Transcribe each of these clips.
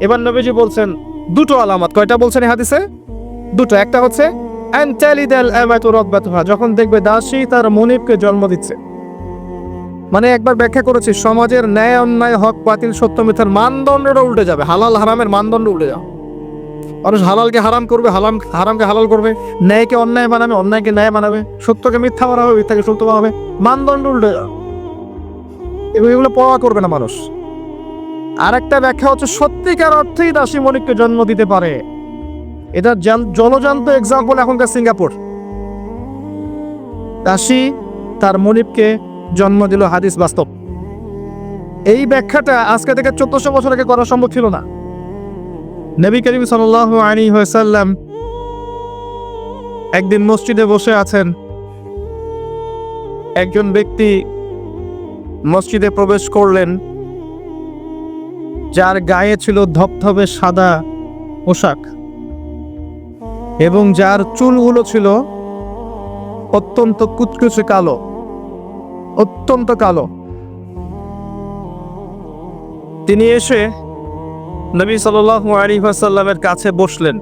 এবার নবীজি বলছেন, দুটো আলামত, কয়টা বলছেন হাদিসে? দুটো, একটা হচ্ছে যখন দেখবে দাসী তার মনিবকে জন্ম দিচ্ছে। মানে একবার ব্যাখ্যা করেছি, সমাজের ন্যায় অন্যায়, হক, বাতিল, সত্য মিথ্যার মানদণ্ডটা উল্টে যাবে। হালাল হারামের মানদণ্ড উল্টে যাবে। মানুষ হালালকে হারাম করবে, হালাম, হারামকে হালাল করবে, ন্যায়কে অন্যায় বানাবে, অন্যায়কে ন্যায় বানাবে, সত্যকে মিথ্যা বানাবে, মিথ্যাকে সত্য বানাবে, মানদণ্ড উল্টে যাবে। এগুলো পড়া করবে না মানুষ। আর একটা ব্যাখ্যা হচ্ছে, সত্যিকার অর্থেই দাসী মনিককে জন্ম দিতে পারে। এটা জান- জলজান্ত এক্সাম্পল এখনকার সিঙ্গাপুর। দাসী তার মনিবকে জন্ম দিল হাদিস বাস্তব। এই ব্যাখ্যাটা আজকে থেকে চোদ্দশো বছর আগে করা সম্ভব ছিল না। নবী করিম সাল আলী সাল্লাম একদিন মসজিদে বসে আছেন। একজন ব্যক্তি মসজিদে প্রবেশ করলেন। যার গায়ে ছিল ধপধপে সাদা পোশাক এবং যার চুলগুলো ছিল অত্যন্ত কুচকুচে কালো, অত্যন্ত কালো। তিনি এসে নবী সাল্লাল্লাহু আলাইহি ওয়াসাল্লামের কাছে বসলেন।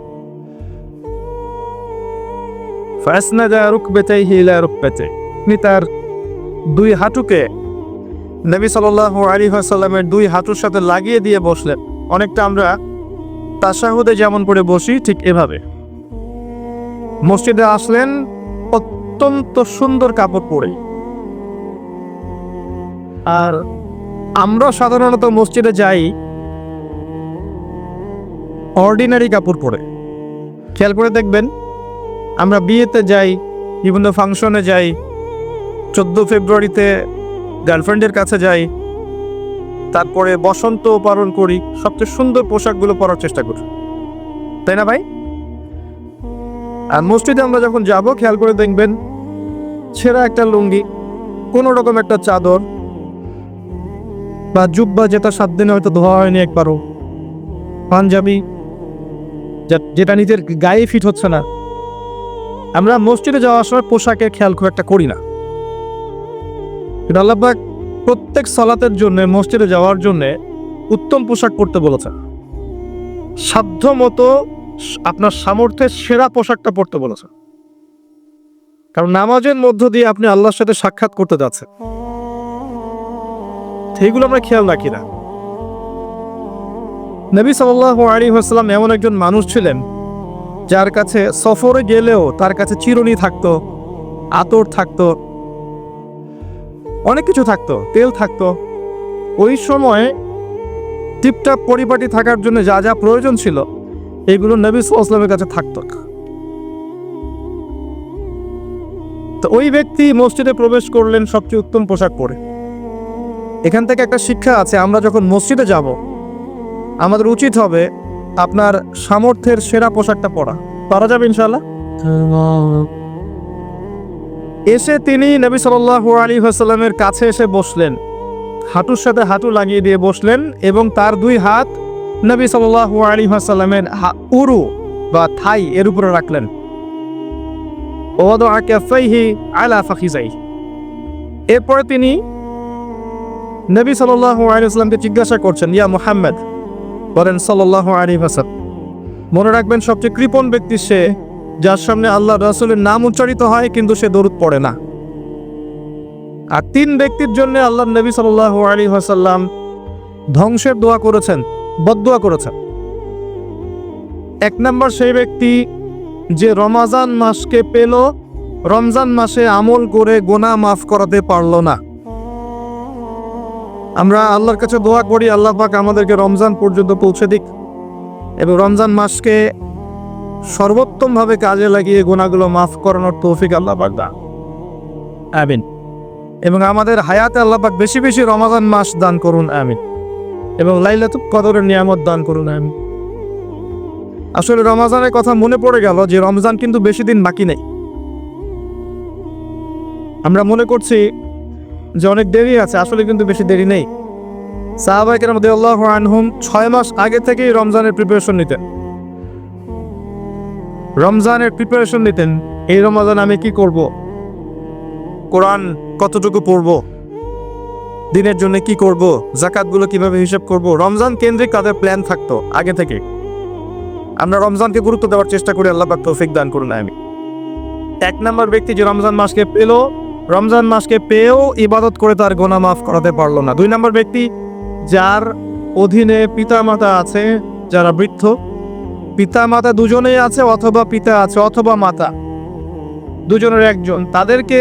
ফাসনাদা রুকবাতাইহি ইলা রুকবাতাই তিনি তার দুই হাঁটুকে নবী সাল্লাল্লাহু আলাইহি ওয়াসাল্লামের দুই হাঁটুর সাথে লাগিয়ে দিয়ে বসলেন। অনেকটা আমরা তাশাহুদে যেমন পড়ে বসি, ঠিক এভাবে। মসজিদে আসলেন অত্যন্ত সুন্দর কাপড় পরে। আর আমরা সাধারণত মসজিদে যাই অর্ডিনারি কাপড় পরে। খেয়াল করে দেখবেন, আমরা বিয়েতে যাই, বিভিন্ন ফাংশনে যাই, চোদ্দ ফেব্রুয়ারিতে গার্লফ্রেন্ডের কাছে যাই, তারপরে বসন্ত পালন করি, সবচেয়ে সুন্দর পোশাকগুলো পরার চেষ্টা করি। তাই না ভাই? আর মসজিদে আমরা যখন যাব, খেয়াল করে দেখবেন ছেঁড়া একটা লুঙ্গি, কোনো রকম একটা চাদর বা জুব্বা যেটা সাত দিনে হয়তো ধোয়া হয়নি একবারও, পাঞ্জাবি যেটা নিজের গায়ে ফিট হচ্ছে না। আমরা মসজিদে যাওয়ার সময় পোশাকের খেয়াল খুব একটা করি না। আল্লাহবাক প্রত্যেক সালাতের জন্য, মসজিদে যাওয়ার জন্য উত্তম পোশাক পরতে বলেছেন। সাধ্য মতো আপনার সামর্থ্যের সেরা পোশাকটা পরতে বলেছেন। কারণ নামাজের মধ্য দিয়ে আপনি আল্লাহর সাথে সাক্ষাৎ করতে যাচ্ছেন। সেইগুলো আমরা খেয়াল রাখি না। নবী সাল্লাহ আলী হাসলাম এমন একজন মানুষ ছিলেন, যার কাছে সফরে গেলেও তার কাছে চিরুনি থাকতো, আতর থাকতো অনেক কিছু থাকতো, তেল থাকতো। ওই সময় টিপটাপ পরিপাটি থাকার জন্য যা যা প্রয়োজন ছিল, এগুলো নবী সাল্লামের কাছে থাকতো। তো ওই ব্যক্তি মসজিদে প্রবেশ করলেন সবচেয়ে উত্তম পোশাক পরে। এখান থেকে একটা শিক্ষা আছে, আমরা যখন মসজিদে যাব, আমাদের উচিত হবে আপনার সামর্থ্যের সেরা পোশাকটা পরা। পারা যাবে ইনশাল্লাহ এসে তিনি নবী সাল্লাল্লাহু আলী হাসাল্লামের কাছে এসে বসলেন। হাঁটুর সাথে হাঁটু লাগিয়ে দিয়ে বসলেন এবং তার দুই হাত নবী সাল্লাল্লাহু আলী হাসাল্লামের উরু বা থাই এর উপরে রাখলেন। আলা এরপরে তিনি নবী সাল্লাল্লাহু আলাইহি ওয়াসাল্লামকে জিজ্ঞাসা করছেন, ইয়া মুহাম্মদ, বলেন সাল্লাল্লাহু আলাইহি ওয়াসাল্লাম। মনে রাখবেন, সবচেয়ে কৃপণ ব্যক্তি সে যার সামনে আল্লাহ রাসূলের নাম উচ্চারিত হয়, কিন্তু সে দরুদ পড়ে না। আর তিন ব্যক্তির জন্য আল্লাহ নবী সাল্লাল্লাহু আলাইহি ওয়াসাল্লাম ধ্বংসের দোয়া করেছেন, বদদোয়া করেছেন। এক নম্বর সেই ব্যক্তি যে রমাজান মাসকে পেল, রমজান মাসে আমল করে গোনা মাফ করাতে পারল না। আমরা আল্লাহর কাছে দোয়া করি, আল্লাহ পাক আমাদেরকে রমজান পর্যন্ত পৌঁছে দিক। এবং রমজান মাসকে সর্বোত্তমভাবে কাজে লাগিয়ে গোনাগুলো মাফ করানোর তৌফিক আল্লাহ পাক দান। আমিন। এবং আমাদের হায়াতে আল্লাহ পাক বেশি বেশি রমাজান মাস দান করুন আমিন। এবং লাইলাতুল কদরের নিয়ামত দান করুন আমিন। আসলে রমাজানের কথা মনে পড়ে গেল যে রমজান কিন্তু বেশি দিন বাকি নেই। আমরা মনে করছি যে অনেক দেরি আছে আসলে কিন্তু বেশি দেরি নেই। সাহাবাইকের মধ্যে আল্লাহ আনহুম ছয় মাস আগে থেকেই রমজানের প্রিপারেশন নিতেন। রমজানের প্রিপারেশন নিতেন। এই রমজান আমি কি করব? কোরআন কতটুকু পড়ব? দিনের জন্য কি করব? জাকাতগুলো কীভাবে হিসাব করব? রমজান কেন্দ্রিক তাদের প্ল্যান থাকতো আগে থেকে। আমরা রমজানকে গুরুত্ব দেওয়ার চেষ্টা করি, আল্লাহ তৌফিক দান করুন আমি এক নম্বর ব্যক্তি যে রমজান মাসকে পেল, রমজান মাসকে পেয়েও ইবাদত করে তার গোনা মাফ করাতে পারল না। দুই নম্বর ব্যক্তি, যার অধীনে পিতা মাতা আছে, যারা বৃদ্ধ পিতা মাতা দুজনেই আছে অথবা পিতা আছে অথবা মাতা। দুজনের একজন। তাদেরকে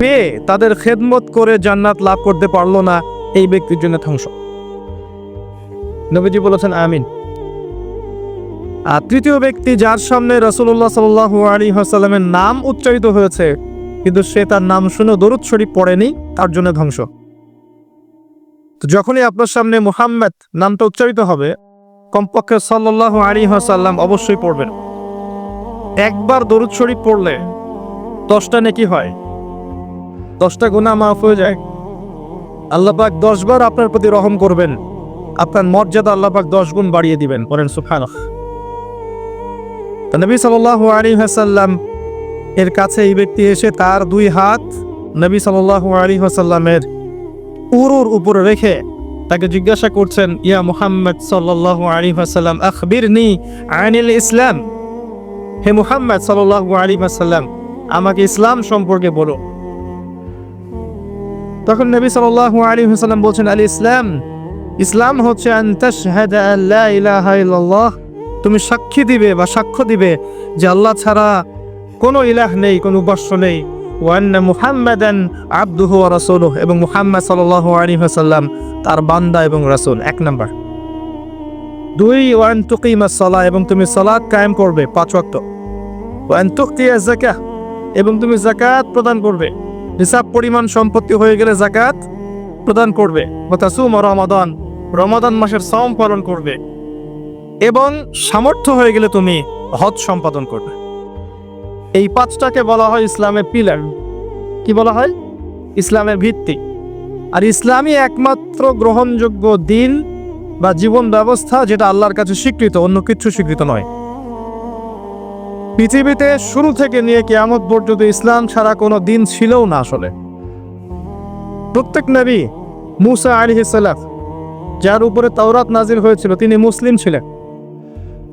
পেয়ে তাদের খেদমত করে জান্নাত লাভ করতে পারল না এই ব্যক্তির জন্য ধ্বংস। নবীজি বলেছেন, আমিন। আর তৃতীয় ব্যক্তি যার সামনে রসুল্লাহ সাল্লাহ আলী হাসাল্লামের নাম উচ্চারিত হয়েছে, কিন্তু সে তার নাম শুনে দরুদ শরীফ পড়েনি, তার জন্য ধ্বংস। তো যখনই আপনার সামনে মুহাম্মদ নামটা উচ্চারিত হবে কমপক্ষে সাল্লাহ আলী হাসাল্লাম অবশ্যই পড়বেন। একবার দরুদ শরীফ পড়লে দশটা নেকি হয়। দশটা গুণা মাফ হয়ে যায়। আল্লাহ পাক দশবার আপনার প্রতি রহম করবেন। আপনার মর্যাদা আল্লাহ পাক দশ গুণ বাড়িয়ে দিবেন। বলেন সুফান নবী সাল্লাহ আলী হাসাল্লাম এর কাছে এই ব্যক্তি এসে তার দুই হাত নবী সাল্লাহ আলী হাসাল্লামের উরুর উপরে রেখে তাকে জিজ্ঞাসা করছেন, ইয়া মুহাম্মদ সাল্লাহ আলী হাসাল্লাম আখবির নি আইনিল ইসলাম? হে মুহাম্মদ সাল্লাহ আলী হাসাল্লাম আমাকে ইসলাম সম্পর্কে বলো। তখন নবী সাল্লাল্লাহু আলাইহি ওয়াসাল্লাম বলছেন, আল ইসলাম ইসলাম হচ্ছে তুমি সাক্ষী দিবে বা সাক্ষ্য দিবে যে আল্লাহ ছাড়া কোনো ইলাহ নেই, কোনো উপাস্য নেই। ওয়ান্না মুহাম্মাদান আবদুহু রাসূলুহু এবং মুহাম্মদ সাল্লাল্লাহু আলাইহি ওয়াসাল্লাম তার বান্দা এবং রাসূল। এক নাম্বার। দুই, ওয়ান তুকিমাস সালাহ এবং তুমি সালাত কায়েম করবে পাঁচ ওয়াক্ত। ওয়ান তুকিয়া যাকাহ এবং তুমি জাকাত প্রদান করবে। নিসাব পরিমাণ, সম্পত্তি হয়ে গেলে জাকাত প্রদান করবে। তাসুম রমাদান রমাদান মাসের সম পালন করবে। এবং সামর্থ্য হয়ে গেলে তুমি হজ সম্পাদন করবে। এই পাঁচটাকে বলা হয় ইসলামের পিলার। কি বলা হয়? ইসলামের ভিত্তি। আর ইসলামই একমাত্র গ্রহণযোগ্য দিন বা জীবন ব্যবস্থা যেটা আল্লাহর কাছে স্বীকৃত, অন্য কিছু স্বীকৃত নয়। পৃথিবীতে শুরু থেকে নিয়ে কেয়ামত পর্যন্ত ইসলাম ছাড়া কোনো দিন ছিলও না আসলে। প্রত্যেক নবী মুসা আলী সালাফ যার উপরে তাওরাত নাজির হয়েছিল, তিনি মুসলিম ছিলেন।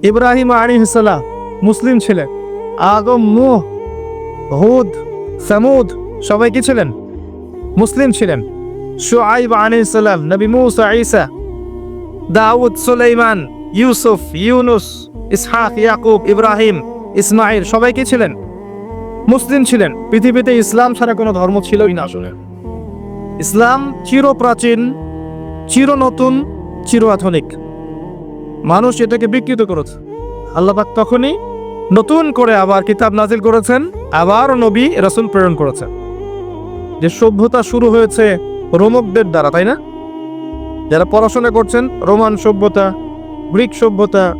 ইব্রাহিম আলী সালাম মুসলিম ছিলেন। আদম মুহ হুদ সামুদ সবাই কি ছিলেন? মুসলিম ছিলেন। শুআইব আলী সালাম নবী মুসা ঈসা দাউদ সুলাইমান ইউসুফ ইউনুস ইসহাক ইয়াকুব ইব্রাহিম ইসমাইল সবাই কি ছিলেন? মুসলিম ছিলেন। পৃথিবীতে ইসলাম ছাড়া কোনো ধর্ম ছিলই না। আসলে। ইসলাম চির প্রাচীন চির নতুন চির আধুনিক মানুষ এটাকে বিকৃত করেছে। আল্লাপাক তখনই নতুন করে আবার কিতাব নাজিল করেছেন, আবার নবী রাসুল প্রেরণ করেছেন। যে সভ্যতা শুরু হয়েছে রোমকদের দ্বারা, তাই না? যারা পড়াশোনা করছেন, রোমান সভ্যতা, গ্রিক সভ্যতা,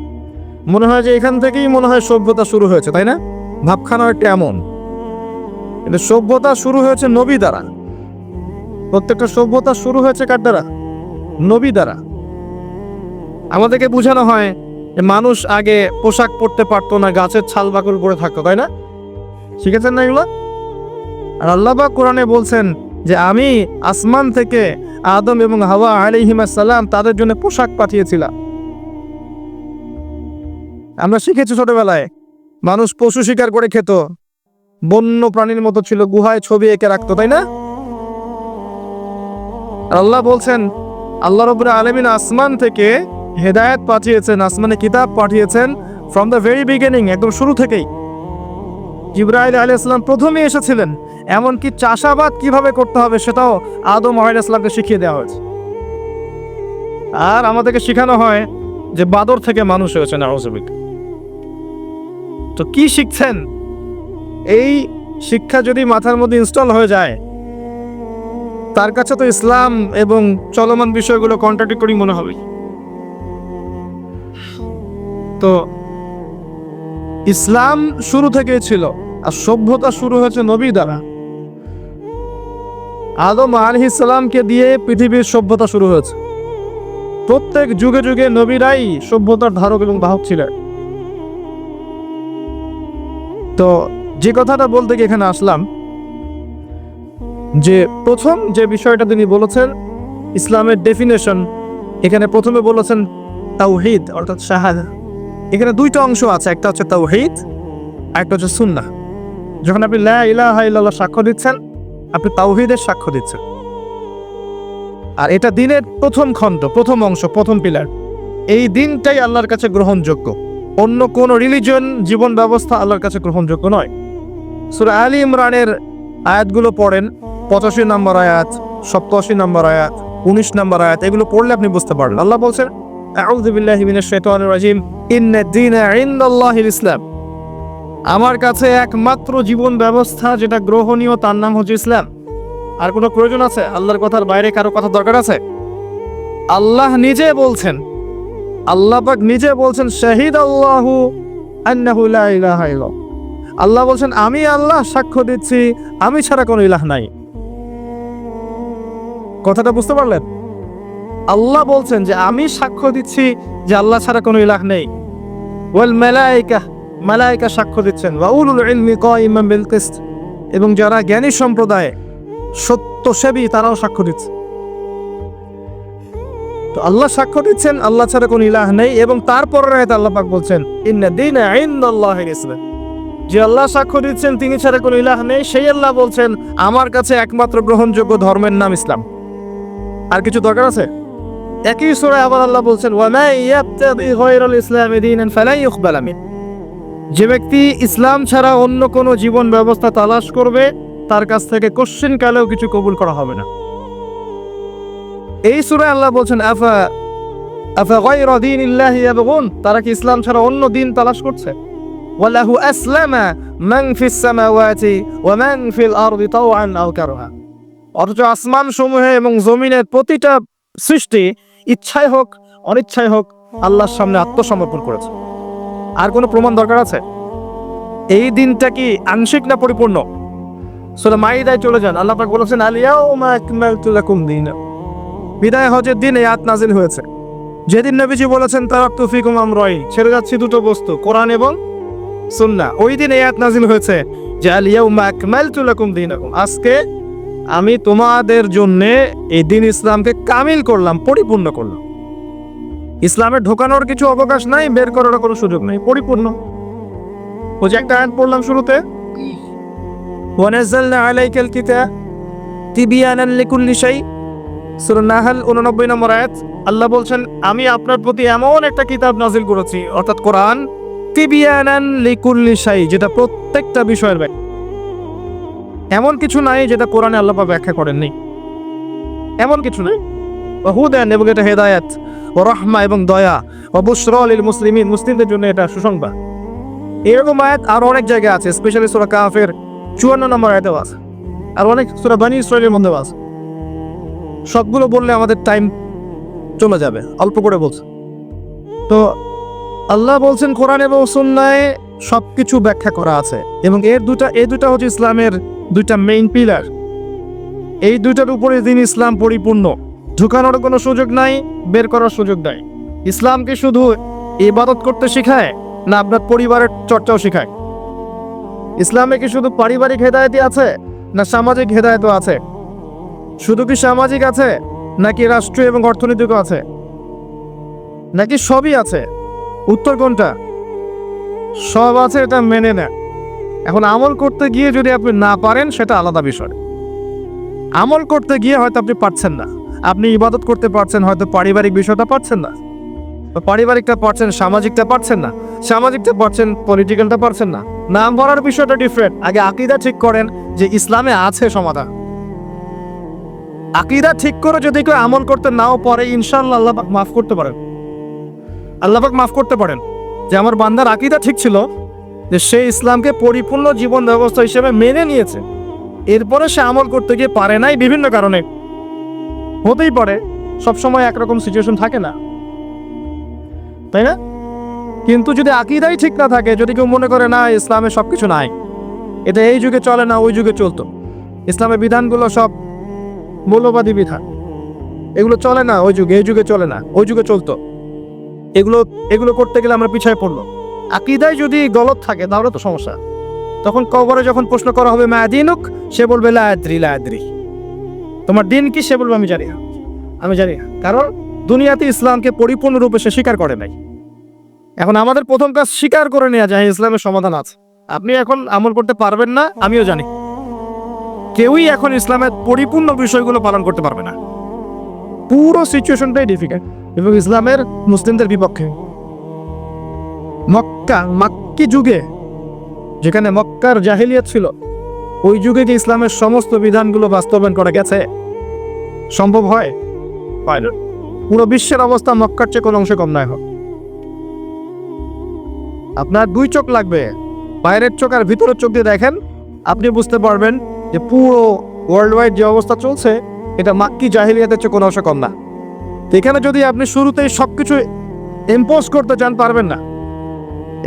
মনে হয় যে এখান থেকেই মনে হয় সভ্যতা শুরু হয়েছে, তাই না? ভাবখানা একটা এমন। কিন্তু সভ্যতা শুরু হয়েছে নবী দ্বারা। প্রত্যেকটা সভ্যতা শুরু হয়েছে কার দ্বারা? নবী দ্বারা। আমাদেরকে বোঝানো হয় মানুষ আগে পোশাক পরতে পারতো না, গাছের ছাল বাকল পরে থাকতো, তাই না? শিখেছেন না এগুলো? আর আল্লাহবা কোরআনে বলছেন যে আমি আসমান থেকে আদম এবং হাওয়া আলিহিমাস সালাম তাদের জন্য পোশাক পাঠিয়েছিলাম। আমরা শিখেছি ছোটবেলায়, মানুষ পশু শিকার করে খেত, বন্য প্রাণীর মতো ছিল, গুহায় ছবি এঁকে রাখতো, তাই না? আল্লাহ বলছেন, আল্লাহ রবুল্লা আলমিন আসমান থেকে হেদায়েত পাঠিয়েছেন, আসমানে কিতাব পাঠিয়েছেন ফ্রম দ্য ভেরি বিগিনিং একদম শুরু থেকেই। জিব্রাইল আলী ইসলাম প্রথমেই এসেছিলেন, এমনকি চাষাবাদ কীভাবে করতে হবে সেটাও আদম আলাইহিস ইসলামকে শিখিয়ে দেওয়া হয়েছে। আর আমাদেরকে শেখানো হয় যে বাদর থেকে মানুষ হয়েছে নাউজুবিক তো কি শিখছেন? এই শিক্ষা যদি মাথার মধ্যে ইনস্টল হয়ে যায়, তার কাছে তো ইসলাম এবং চলমান বিষয়গুলো কন্ট্রাডিক্টরি মনে হবে তো ইসলাম শুরু থেকেই ছিল আর সভ্যতা শুরু হয়েছে নবী দ্বারা। আদম আলহিসামকে দিয়ে পৃথিবীর সভ্যতা শুরু হয়েছে। প্রত্যেক যুগে যুগে নবীরাই সভ্যতার ধারক এবং বাহক ছিলেন। তো যে কথাটা বলতে গিয়ে এখানে আসলাম, যে প্রথম যে বিষয়টা তিনি বলেছেন, ইসলামের ডেফিনেশন এখানে প্রথমে বলেছেন তাওহিদ, অর্থাৎ শাহাদা। এখানে দুইটা অংশ আছে, একটা হচ্ছে তাওহিদ আর একটা হচ্ছে সুন্না যখন আপনি লা সাক্ষ্য দিচ্ছেন, আপনি তাওহিদের সাক্ষ্য দিচ্ছেন। আর এটা দিনের প্রথম খণ্ড, প্রথম অংশ, প্রথম পিলার। এই দিনটাই আল্লাহর কাছে গ্রহণযোগ্য। অন্য কোন রিলিজন জীবন ব্যবস্থা আল্লাহর কাছে গ্রহণযোগ্য নয়। সুরা আলী ইমরানের আয়াতগুলো পড়েন, পঁচাশি নম্বর আয়াত, সপ্তাশি নম্বর আয়াত, উনিশ নম্বর আয়াত, এগুলো পড়লে আপনি বুঝতে পারবেন। আল্লাহ বলছেন ইসলাম। আমার কাছে একমাত্র জীবন ব্যবস্থা যেটা গ্রহণীয়, তার নাম হচ্ছে ইসলাম। আর কোনো প্রয়োজন আছে? আল্লাহর কথার বাইরে কারও কথা দরকার আছে? আল্লাহ নিজে বলছেন, আল্লাহ পাক নিজে বলছেন শাহিদ আল্লাহু আন্নাহু আল্লাহ বলছেন, আমি আল্লাহ সাক্ষ্য দিচ্ছি, আমি ছাড়া কোনো ইলাহ নাই। কথাটা বুঝতে পারলেন? আল্লাহ বলছেন যে আমি সাক্ষ্য দিচ্ছি যে আল্লাহ ছাড়া কোনো ইলাহ নেই। ওয়াল মালাইকা মালাইকা সাক্ষ্য দিচ্ছেন। ওয়া উলুল ইলমি কাইমান বিল কিসত। এবং যারা জ্ঞানী সম্প্রদায় সত্যসেবী তারাও সাক্ষ্য দিচ্ছে। তো আল্লাহ সাক্ষ্য দিচ্ছেন, আল্লাহ ছাড়া কোনো ইলাহ নেই এবং তারপরের আয়াতে আল্লাহ পাক বলছেন, ইন্না দীনা ইনদাল্লাহিল ইসলাম যে আল্লাহ সাক্ষ্য দিচ্ছেন, তিনি ছাড়া কোনো ইলাহ নেই, সেই আল্লাহ বলছেন, আমার কাছে একমাত্র গ্রহণযোগ্য ধর্মের নাম ইসলাম। আর কিছু দরকার আছে? একই সূরায় আবার আল্লাহ বলছেন যে ব্যক্তি ইসলাম ছাড়া অন্য কোনো জীবন ব্যবস্থা তালাশ করবে, তার কাছ থেকে কোশ্চেন কালেও কিছু কবুল করা হবে না। এই সূরায় আল্লাহ বলছেন, আফা আফা গায়রা দীনিল্লাহি ইয়াবগুন? তারা কি ইসলাম ছাড়া অন্য দিন তালাশ করছে? ওয়ালাহু আসলামা মান ফিস সামাওয়াতি ওয়া মান ফিল আরদি তাওআন আও কারহা। অথচ আসমান সমূহে এবং জমিনের প্রতিটা সৃষ্টি ইচ্ছায় হোক, অনিচ্ছায় হোক, আল্লাহর সামনে আত্মসমর্পণ করেছে। আর কোনো প্রমাণ দরকার আছে? এই দিনটা কি আংশিক না পরিপূর্ণ? সূরা মাইদায় চলে যান। আল্লাহ পাক বলেছেন আলিয়াউমা আকমালতু লাকুম দীনাকুম বিদায় হজের দিন এই আয়াত নাজিল হয়েছে। যেদিন নবীজি বলেছেন, তারাক্তু ফিকুম আমরাই ছেড়ে যাচ্ছি দুটো বস্তু, কোরআন এবং সুন্নাহ। ওই দিন এই আয়াত নাজিল হয়েছে যে আলিয়াউমা আকমালতু লাকুম দীনাকুম। আজকে আমি তোমাদের জন্য এই দিন ইসলামকে কামিল করলাম, পরিপূর্ণ করলাম। ইসলামে ঢোকানোর কিছু অবকাশ নাই, বের করার কোনো সুযোগ নেই, পরিপূর্ণ। ওই যে একটা আয়াত পড়লাম শুরুতে ওয়ানাজ্জালনা আলাইকাল কিতাব তিবিয়ানান লিকুল্লি শাই সূরা নাহল 89 নম্বর আয়াত, আল্লাহ বলছেন, আমি আপনার প্রতি এমন একটা কিতাব নাজিল করেছি, অর্থাৎ কোরআন, তিবিয়ানান লিকুল্লি শাই যেটা প্রত্যেকটা বিষয়ের ব্যাখ্যা। এমন কিছু নাই যেটা কোরআনে আল্লাহ ব্যাখ্যা করেননি। এমন কিছু নাই। হুদান এবং এটা হেদায়াত ও রহমা এবং দয়া ও বুশরলিল মুসলিমিন, মুসলিমদের জন্য এটা সুসংবাদ। এরকম আয়াত আরও অনেক জায়গায় আছে স্পেশালি সুরা কাফের চুয়ান্ন নম্বর আয়াতেও আছে। আর অনেক সুরা বানি ইসরায়েলের মধ্যেও আছে। সবগুলো বললে আমাদের টাইম চলে যাবে। অল্প করে বলছে। তো আল্লাহ বলছেন কোরআন এবং সুন্নায় সবকিছু ব্যাখ্যা করা আছে এবং এর দুটা, এই দুটা হচ্ছে ইসলামের দুইটা মেইন পিলার এই দুইটার উপরে দিন ইসলাম পরিপূর্ণ, ঢুকানোর কোনো সুযোগ নাই, বের করার সুযোগ নাই। ইসলামকে শুধু ইবাদত করতে শেখায় না আপনার পরিবারের চর্চাও শেখায়? ইসলামে কি শুধু পারিবারিক হেদায়তই আছে না সামাজিক হেদায়তও আছে? শুধু কি সামাজিক আছে নাকি রাষ্ট্রীয় এবং অর্থনৈতিকও আছে? নাকি সবই আছে? উত্তর কোনটা? সব আছে, এটা মেনে নেয় এখন আমল করতে গিয়ে যদি আপনি না পারেন, সেটা আলাদা বিষয়। আমল করতে গিয়ে হয়তো আপনি পারছেন না। আপনি ইবাদত করতে পারছেন, হয়তো পারিবারিক বিষয়টা পারছেন না। পারিবারিকটা পারছেন, সামাজিকটা পারছেন না। সামাজিকটা পারছেন পলিটিক্যালটা পারছেন না। নাম ভরার বিষয়টা ডিফারেন্ট আগে আকিদা ঠিক করেন যে ইসলামে আছে সমাধান। আকিদা ঠিক করে যদি কেউ আমল করতে নাও পারে, ইনশাআল্লাহ আল্লাহ মাফ করতে পারেন। আল্লাহ মাফ করতে পারেন। যে আমার বান্দার আকিদা ঠিক ছিল যে সে ইসলামকে পরিপূর্ণ জীবন ব্যবস্থা হিসেবে মেনে নিয়েছে। এরপরে সে আমল করতে গিয়ে পারে নাই বিভিন্ন কারণে। হতেই পারে, সবসময় একরকম সিচুয়েশন থাকে না। তাই না? কিন্তু যদি আকিদাই ঠিক না থাকে, যদি কেউ মনে করে, না, ইসলামে সব কিছু নাই, এটা এই যুগে চলে না, ওই যুগে চলতো। ইসলামের বিধানগুলো সব মৌলবাদী বিধান। এগুলো চলে না, ওই যুগে, এই যুগে চলে না, ওই যুগে চলতো। এগুলো এগুলো করতে গেলে আমরা পিছায় পড়ল। আকিদায় যদি গলত থাকে, তাহলে তো সমস্যা। তখন কবরে যখন প্রশ্ন করা হবে মায়াদিনুক সে বলবে লায়াদ্রি লায়াদ্রি তোমার দিন কি? সে বলবে, আমি জানি না। আমি জানি না। কারণ দুনিয়াতে ইসলামকে পরিপূর্ণরূপে সে স্বীকার করে নাই। এখন আমাদের প্রথম কাজ স্বীকার করে নেওয়া যায় ইসলামের সমাধান আছে। আপনি এখন আমল করতে পারবেন না, আমিও জানি। কেউই এখন ইসলামের পরিপূর্ণ বিষয়গুলো পালন করতে পারবে না। পুরো সিচুয়েশনটাই ডিফিকাল্ট এবং ইসলামের মুসলিমদের বিপক্ষে। মক্কা, মাক্কি যুগে, যেখানে মক্কার জাহিলিয়াত ছিল, ওই যুগে যে ইসলামের সমস্ত বিধানগুলো বাস্তবায়ন করা গেছে? সম্ভব হয়? হয়। পুরো বিশ্বের অবস্থা মক্কার চেয়ে কোনো অংশে কম নয় হোক। আপনার দুই চোখ লাগবে। বাইরের চোখ আর ভিতরের চোখ দিয়ে দেখেন, আপনি বুঝতে পারবেন যে পুরো ওয়ার্ল্ড ওয়াইড যে অবস্থা চলছে, এটা মাক্কি জাহিলিয়াতের চেয়ে কোনো অংশে কম না। এখানে যদি আপনি শুরুতেই সব কিছু ইম্পোজ করতে চান, পারবেন না।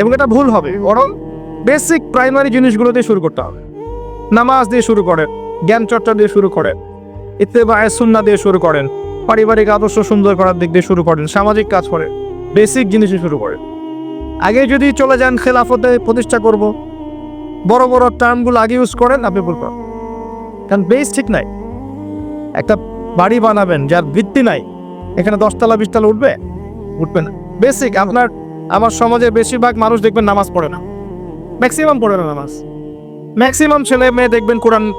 এবং এটা ভুল হবে। বরং বেসিক প্রাইমারি জিনিসগুলো দিয়ে শুরু করতে হবে। নামাজ দিয়ে শুরু করেন, জ্ঞান চর্চা দিয়ে শুরু করেন ইত্তেবায় সুন্না দিয়ে শুরু করেন, পারিবারিক আদর্শ সুন্দর করার দিক দিয়ে শুরু করেন, সামাজিক কাজ করেন বেসিক জিনিসে শুরু করেন। আগে যদি চলে যান খেলাফতে প্রতিষ্ঠা করব, বড় বড় টার্মগুলো আগে ইউজ করেন, আপনি ভুল কারণ বেস ঠিক নাই। একটা বাড়ি বানাবেন, যার ভিত্তি নাই এখানে দশতলা, বিশতলা উঠবে? উঠবে না। বেসিক আপনার, আমার সমাজের বেশিরভাগ মানুষ দেখবেন নামাজ পড়ে না। ম্যাক্সিমাম পড়ে না নামাজ। ম্যাক্সিমাম ছেলে মেয়ে দেখবেন কোরআন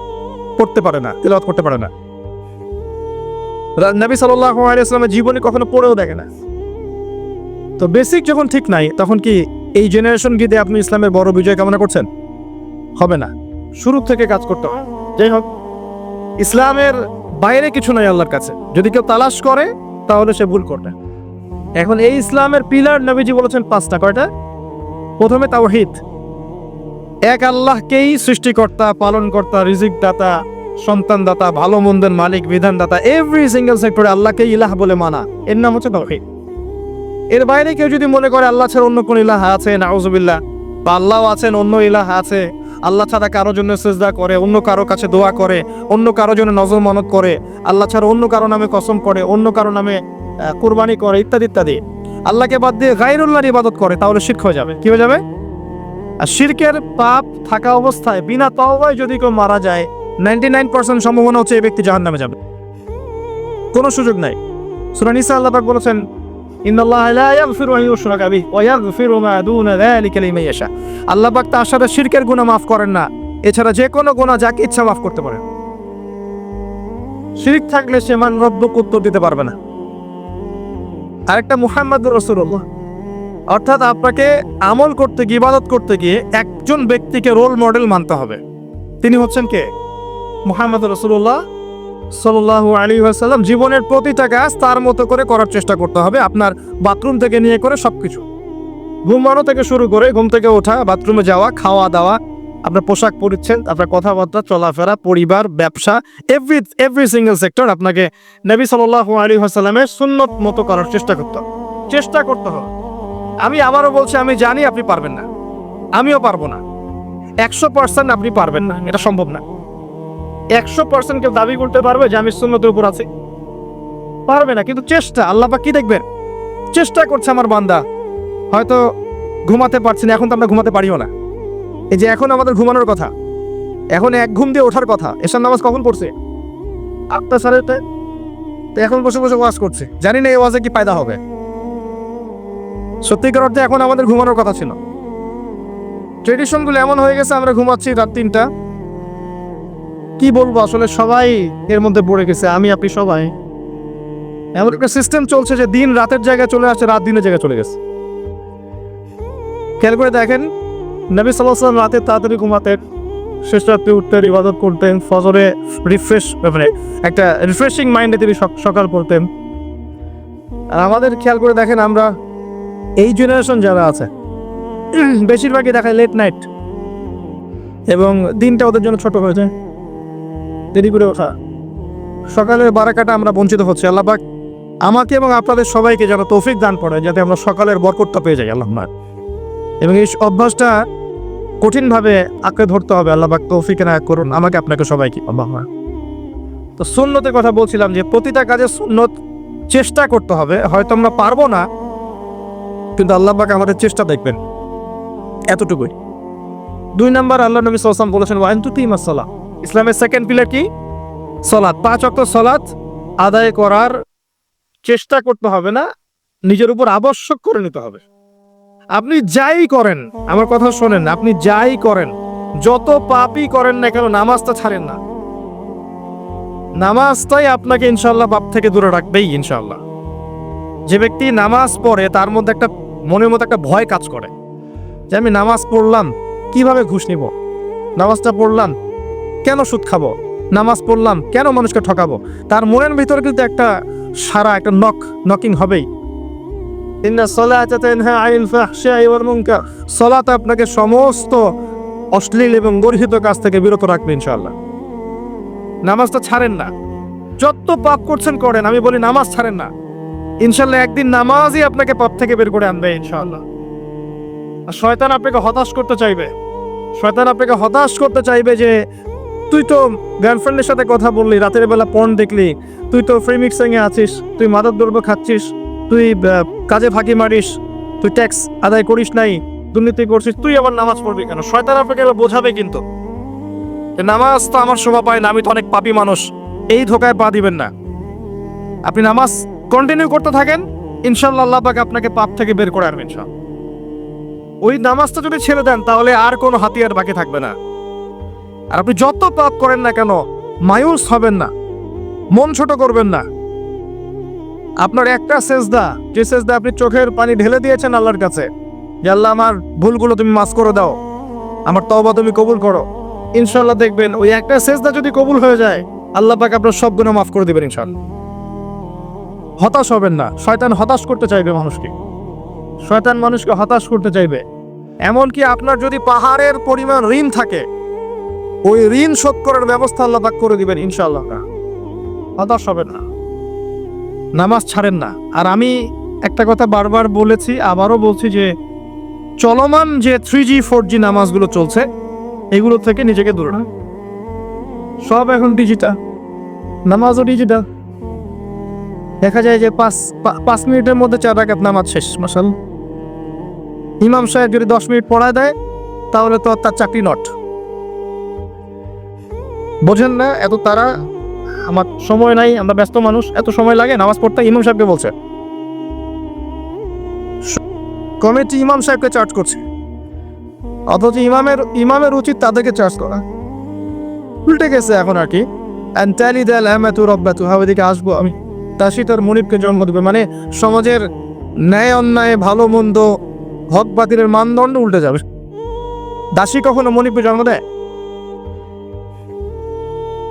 পড়তে পারে না, তেলাওয়াত করতে পারে না। নবী আলাইহি জীবনে কখনো পড়েও দেখে না। তো বেসিক যখন ঠিক নাই, তখন কি এই জেনারেশন গিয়ে আপনি ইসলামের বড় বিজয় কামনা করছেন? হবে না। শুরু থেকে কাজ করতে হবে। যাই হোক, ইসলামের বাইরে কিছু নাই আল্লাহর কাছে। যদি কেউ তালাশ করে তাহলে সে ভুল করবে। এখন এই ইসলামের পিলার নবীজি বলেছেন পাঁচটা, কয়টা? প্রথমে তাওহীদ। এক আল্লাহকেই সৃষ্টিকর্তা, পালনকর্তা রিজিক দাতা সন্তান দাতা ভালো মন্দের মালিক বিধান দাতা এভরি সিঙ্গেল সেক্টরে আল্লাহকে ইলাহ বলে মানা। এর নাম হচ্ছে তাওহীদ। এর বাইরে কেউ যদি মনে করে আল্লাহ ছাড়া অন্য কোন ইলাহা আছে, নাউজুবিল্লাহ, বা আল্লাহ আছেন, অন্য ইলাহা আছে আল্লাহ ছাড়া কারও জন্য সেজদা করে, অন্য কারও কাছে দোয়া করে, অন্য কারও জন্য নজর মনত করে, আল্লাহ ছাড়া অন্য কারও নামে কসম করে, অন্য কারও নামে কুরবানি করে, ইত্যাদি ইত্যাদি। আল্লাহকে বাদ দিয়ে গাইরুল্লাহর ইবাদত করে, তাহলে শিরক হয়ে যাবে। কি হয়ে যাবে? আর শিরকের পাপ থাকা অবস্থায়, বিনা তওবায় যদি কেউ মারা যায় নাইনটি নাইন পার্সেন্ট সম্ভাবনা হচ্ছে এই ব্যক্তি জাহান নামে যাবে। কোনো সুযোগ নাই। সূরা নিসা আল্লাহ পাক বলেছেন ইয়াশা। আল্লাহ পাক তার সাথে শিরকের গুনাহ মাফ করেন না। এছাড়া যে কোনো গুনাহ যাকে ইচ্ছা মাফ করতে পারেন। শিরক থাকলে সে মান রব্বক উত্তর দিতে পারবে না। আরেকটা মুহাম্মদ রসুল্লাহ অর্থাৎ আপনাকে আমল করতে গিয়ে, ইবাদত করতে গিয়ে একজন ব্যক্তিকে রোল মডেল মানতে হবে। তিনি হচ্ছেন কে? মুহাম্মদ রসুল্লাহ সাল্লাহ আলী জীবনের প্রতিটা কাজ তার মতো করে করার চেষ্টা করতে হবে আপনার বাথরুম থেকে নিয়ে করে সব কিছু ঘুমানো থেকে শুরু করে ঘুম থেকে ওঠা, বাথরুমে যাওয়া, খাওয়া দাওয়া, আপনার পোশাক পরিচ্ছেদ, আপনার কথাবার্তা, চলাফেরা, পরিবার, ব্যবসা এভরি এভরি সিঙ্গেল সেক্টর আপনাকে নবী সাল্লাহ আলী আসাল্লামের সুন্নত মতো করার চেষ্টা করতে হবে। চেষ্টা করতে হবে। আমি আবারও বলছি, আমি জানি আপনি পারবেন না। আমিও পারব না। একশো পার্সেন্ট আপনি পারবেন না। এটা সম্ভব না। একশো পার্সেন্ট কেউ দাবি করতে পারবে যে আমি সুন্নতের উপর আছি। পারবে না, কিন্তু চেষ্টা, আল্লাহ পাক কি দেখবেন? চেষ্টা করছে আমার বান্দা। হয়তো ঘুমাতে পারছি না, এখন তো আমরা ঘুমাতে পারিও না। এই যে এখন আমাদের ঘুমানোর কথা, এখন এক ঘুম দিয়ে ওঠার কথা এসার নামাজ কখন পড়ছে? আটটা সাড়ে তো এখন বসে বসে ওয়াজ করছে। জানি না এই ওয়াজে কি ফায়দা হবে। সত্যিকার অর্থে এখন আমাদের ঘুমানোর কথা ছিল। ট্রেডিশনগুলো এমন হয়ে গেছে, আমরা ঘুমাচ্ছি রাত তিনটা। কি বলব? আসলে সবাই এর মধ্যে পড়ে গেছে, আমি, আপনি সবাই। এমন একটা সিস্টেম চলছে যে দিন রাতের জায়গায় চলে আসছে, রাত দিনের জায়গায় চলে গেছে। খেয়াল করে দেখেন, নবী সাল্লাম রাতে তাড়াতাড়ি ঘুমাতেন, শেষ রাত্রে উঠতেন, ইবাদত করতেন, ফজরে রিফ্রেশ মানে একটা রিফ্রেশিং মাইন্ডে তিনি সকাল করতেন আর আমাদের খেয়াল করে দেখেন আমরা, এই জেনারেশন যারা আছে বেশিরভাগই দেখায় লেট নাইট এবং দিনটা ওদের জন্য ছোট হয়ে যায়। দেরি করে ওঠা। সকালের বারাকাটা আমরা বঞ্চিত হচ্ছে আল্লাপাক আমাকে এবং আপনাদের সবাইকে যেন তৌফিক দান করে, যাতে আমরা সকালের বরকটটা পেয়ে যাই, আল্লাহ এবং এই অভ্যাসটা কঠিনভাবে আঁকড়ে ধরতে হবে আল্লাহবাক তৌফিক না করুন, আমাকে আপনাকে সবাইকে, আল্লাহ তো সুন্নতের কথা বলছিলাম যে, প্রতিটা কাজে সুন্নত চেষ্টা করতে হবে, হয়তো আমরা পারব না, কিন্তু আল্লাহ পাক আমাদের চেষ্টা দেখবেন, এতটুকুই। দুই নাম্বার, আল্লাহ নবী সাল্লাম বলেছেন ওয়াইন টু তিন সালাহ। ইসলামের সেকেন্ড পিলার কি? সলাৎ। পাঁচ অক্ত সলাৎ আদায় করার চেষ্টা করতে হবে না, নিজের উপর আবশ্যক করে নিতে হবে। আপনি যাই করেন, আমার কথা শোনেন, আপনি যাই করেন, যত পাপই করেন না কেন, নামাজটা ছাড়েন না। নামাজটাই আপনাকে ইনশাল্লাহ পাপ থেকে দূরে রাখবেই ইনশাল্লাহ যে ব্যক্তি নামাজ পড়ে, তার মধ্যে একটা, মনের মধ্যে একটা ভয় কাজ করে। যে আমি নামাজ পড়লাম, কীভাবে ঘুষ নিব? নামাজটা পড়লাম কেন সুদ খাব? নামাজ পড়লাম, কেন মানুষকে ঠকাবো? তার মনের ভিতরে কিন্তু একটা সারা, একটা নক নকিং হবেই। সলাতা আপনাকে সমস্ত অশ্লীল এবং গর্হিত কাজ থেকে বিরত রাখবে ইনশাআল্লাহ। নামাজটা ছাড়েন না। যত পাপ করছেন করেন, আমি বলি নামাজ ছাড়েন না। ইনশাল্লাহ একদিন নামাজই আপনাকে পাপ থেকে বের করে আনবে ইনশাআল্লাহ। আর শয়তান আপনাকে হতাশ করতে চাইবে। শয়তান আপনাকে হতাশ করতে চাইবে যে তুই তো গার্লফ্রেন্ডের সাথে কথা বললি, রাতের বেলা পর্ন দেখলি। তুই তো ফ্রি মিক্সিং আছিস, তুই মাদক দ্রব্য খাচ্ছিস, তুই কাজে ফাঁকি মারিস, তুই ট্যাক্স আদায় করিস নাই, দুর্নীতি করছিস, তুই আবার নামাজ পড়বি কেন? শয়তান আপনাকে বোঝাবে কিন্তু। নামাজ তো আমার শোভা পায় না, আমি তো অনেক পাপী মানুষ, এই ধোকায় পা দিবেন না। আপনি নামাজ কন্টিনিউ করতে থাকেন ইনশাল্লাহ আল্লাহ পাক আপনাকে পাপ থেকে বের করে আনবেন। ওই নামাজটা যদি ছেড়ে দেন, তাহলে আর কোনো হাতিয়ার বাকি থাকবে না। আর আপনি যত পাপ করেন না কেন, মায়ুস হবেন না, মন ছোট করবেন না। আপনার একটা সেজদা, যে সেজদা আপনি চোখের পানি ঢেলে দিয়েছেন আল্লাহর কাছে, যে আল্লাহ আমার ভুলগুলো তুমি মাফ করে দাও, আমার তওবা তুমি কবুল করো। ইনশাল্লাহ দেখবেন ওই একটা সেজদা যদি কবুল হয়ে যায়, আল্লাহ পাক আপনার সব মাফ করে দিবেন ইনশাল্লাহ হতাশ হবেন না, শয়তান হতাশ করতে চাইবে মানুষকে। শয়তান মানুষকে হতাশ করতে চাইবে। এমনকি আপনার যদি পাহাড়ের পরিমাণ ঋণ থাকে ওই ঋণ শোধ করার ব্যবস্থা আল্লাহ করে দিবেন ইনশাআল্লাহ। হতাশ না। নামাজ ছাড়েন না। আর আমি একটা কথা বারবার বলেছি, আবারও বলছি যে চলমান যে থ্রি জি ফোর জি নামাজগুলো চলছে, এগুলো থেকে নিজেকে দূরে রাখ। সব এখন ডিজিটাল নামাজও ডিজিটাল দেখা যায় যে পাঁচ পাঁচ মিনিটের মধ্যে চার রাকাত নামাজ শেষ মাসাল ইমাম সাহেব যদি দশ মিনিট পড়ায় দেয়, তাহলে তো তার চাকরি নট বোঝেন না, এত তারা, আমার সময় নাই, আমরা ব্যস্ত মানুষ, এত সময় লাগে, নামাজ পড়তে ইমাম সাহেবকে বলছে। কমিটি ইমাম সাহেবকে চার্জ করছে। অথচ ইমামের ইমামের উচিত তাদেরকে চার্জ করা। উল্টে গেছে এখন আর কি। অ্যান্টালি দেল আহমেদুর রব্বাতু হাবে দিকে আসব আমি। তাসি তার মনিবকে জন্ম দেবে মানে সমাজের ন্যায় অন্যায়, ভালো মন্দ, হক বাতিলের মানদণ্ড উল্টে যাবে। দাসী কখনো মনিবকে জন্ম দেয়?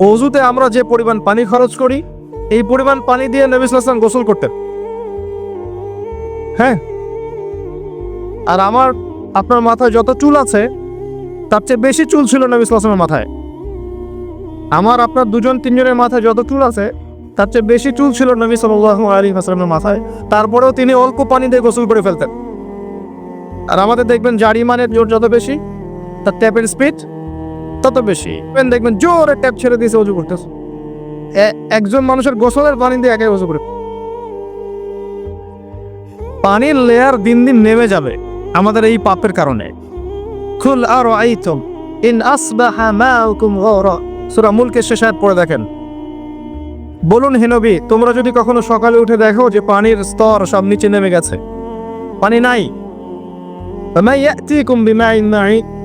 অজুতে আমরা যে পরিমাণ পানি খরচ করি, এই পরিমাণ পানি দিয়ে নবী গোসল করতেন। হ্যাঁ? আর আমার, আপনার মাথায় যত চুল আছে, তার চেয়ে বেশি চুল ছিল নবী মাথায়। আমার, আপনার দুজন, তিনজনের মাথায় যত চুল আছে, তার চেয়ে বেশি চুল ছিল নবী সাল্লাল্লাহু আলাইহি ওয়াসাল্লামের মাথায়। তারপরেও তিনি অল্প পানি দিয়ে গোসল করে ফেলতেন। আর আমাদের দেখবেন জারি মানের জোর যত বেশি, তার ট্যাপের স্পিড তত বেশি। দেখবেন জোরে ট্যাপ ছেড়ে দিয়েছে অজু করতেছে। একজন মানুষের গোসলের পানি দিয়ে একে অজু করে। পানির লেয়ার দিন দিন নেমে যাবে আমাদের এই পাপের কারণে। খুল আর আইতম ইন আসবাহা মাউকুম গাওরা সূরা মুলকের শেষ আয়াত পড়ে দেখেন। বলুন, হে নবী, তোমরা যদি কখনো সকালে উঠে দেখো যে পানির স্তর সব নিচে নেমে গেছে। পানি নাই। ফামা ইয়াতিকুম বিমাইন মাই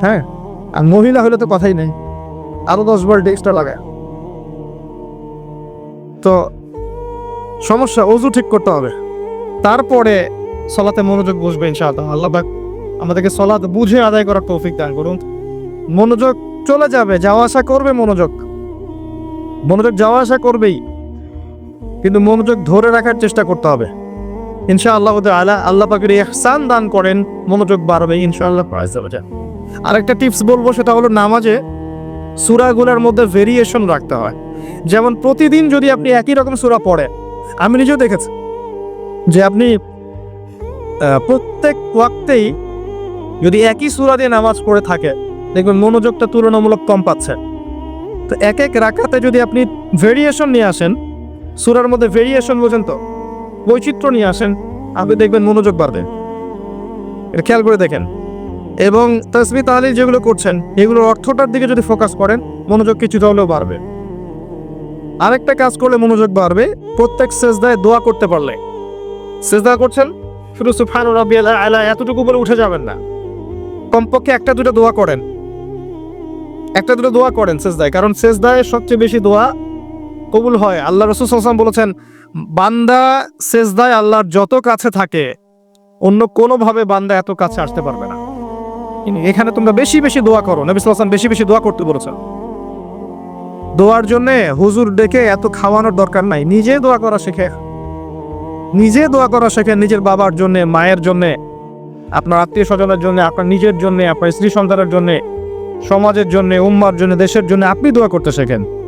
হ্যাঁ আর মহিলা হলে তো কথাই নেই। আরও দশ বালতি এক্সট্রা লাগায়। তো সমস্যা অজু ঠিক করতে হবে। তারপরে সলাতে মনোযোগ বসবে ইনশাআল্লাহ। আল্লাহ আমাদেরকে সলাত বুঝে আদায় করার তৌফিক দান করুন। মনোযোগ চলে যাবে, যাওয়া আসা করবে মনোযোগ। মনোযোগ যাওয়া আসা করবেই। কিন্তু মনোযোগ ধরে রাখার চেষ্টা করতে হবে। ইনশাআল্লাহ আল্লাহ আল্লাহ পাকের ইহসান দান করেন, মনোযোগ বাড়বে ইনশাআল্লাহ। আরেকটা টিপস বলব, সেটা হলো নামাজে সুরাগুলোর মধ্যে ভেরিয়েশন রাখতে হয়। যেমন প্রতিদিন যদি আপনি একই রকম সুরা পড়েন, আমি নিজেও দেখেছি যে আপনি প্রত্যেক ওয়াক্তেই যদি একই সুরা দিয়ে নামাজ পড়ে থাকে, দেখবেন মনোযোগটা তুলনামূলক কম পাচ্ছে। তো এক এক রাখাতে যদি আপনি ভেরিয়েশন নিয়ে আসেন, সুরার মধ্যে ভেরিয়েশন বোঝেন তো, বৈচিত্র্য নিয়ে আসেন, আপনি দেখবেন মনোযোগ বাড়বে। এটা খেয়াল করে দেখেন। এবং তসবি তাহলিল যেগুলো করছেন এগুলোর অর্থটার দিকে যদি ফোকাস করেন মনোযোগ কিছুটা হলেও বাড়বে। আরেকটা কাজ করলে মনোযোগ বাড়বে প্রত্যেক সেজদায় দোয়া করতে পারলে। সেজদা করছেন? শুধু সুফান আলা এতটুকু বলে উঠে যাবেন না। কমপক্ষে একটা দুটো দোয়া করেন। একটা দুটো দোয়া করেন সেজদায় কারণ সেজদায় সবচেয়ে বেশি দোয়া কবুল হয়। আল্লাহ রসুল সাল্লাম বলেছেন বান্দা সেজদায় আল্লাহর যত কাছে থাকে অন্য কোনোভাবে বান্দা এত কাছে আসতে পারবে না। এখানে তোমরা বেশি বেশি দোয়া করো। নবী সাল্লাম বেশি বেশি দোয়া করতে বলেছেন। দোয়ার জন্য হুজুর ডেকে এত খাওয়ানোর দরকার নাই। নিজে দোয়া করা শেখে। নিজে দোয়া করা শেখে নিজের বাবার জন্য, মায়ের জন্য, আপনার আত্মীয় স্বজনের জন্য, আপনার নিজের জন্য, আপনার স্ত্রী সন্তানের জন্য, সমাজের জন্য, উম্মার জন্য, দেশের জন্য আপনি দোয়া করতে শেখেন।